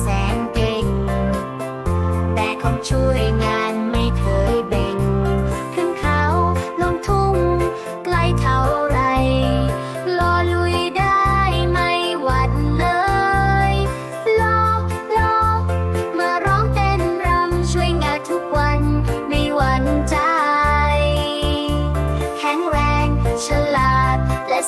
แสนเก่งขอช่วยงานไม่เคยเบงขึ้นเขาลงทุ่งไกลเท่าไรรอลุยได้ไม่หวั่นเลยลอกลอกมาร้องเต้นรำช่วยงานทุกวันไม่วันใจ แข็งแรงฉลาดและ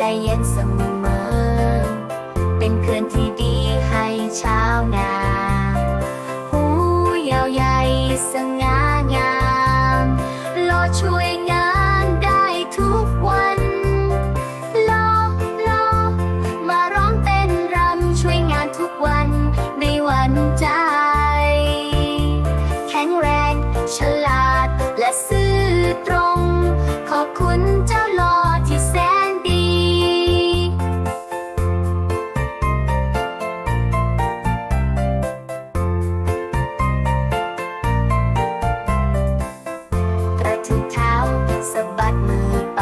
ใจเย็นเสมอ เป็นเพื่อนที่ดีให้ชาวนา หูยาวใหญ่สง่างามหลอช่วยงานได้ทุกวันหลอหลอมาร้องเต้นรำช่วยงานทุกวันไม่หวั่นใจ แข็งแรง ฉลาดและซื่อ ถึงเท้าสะบัดมือไป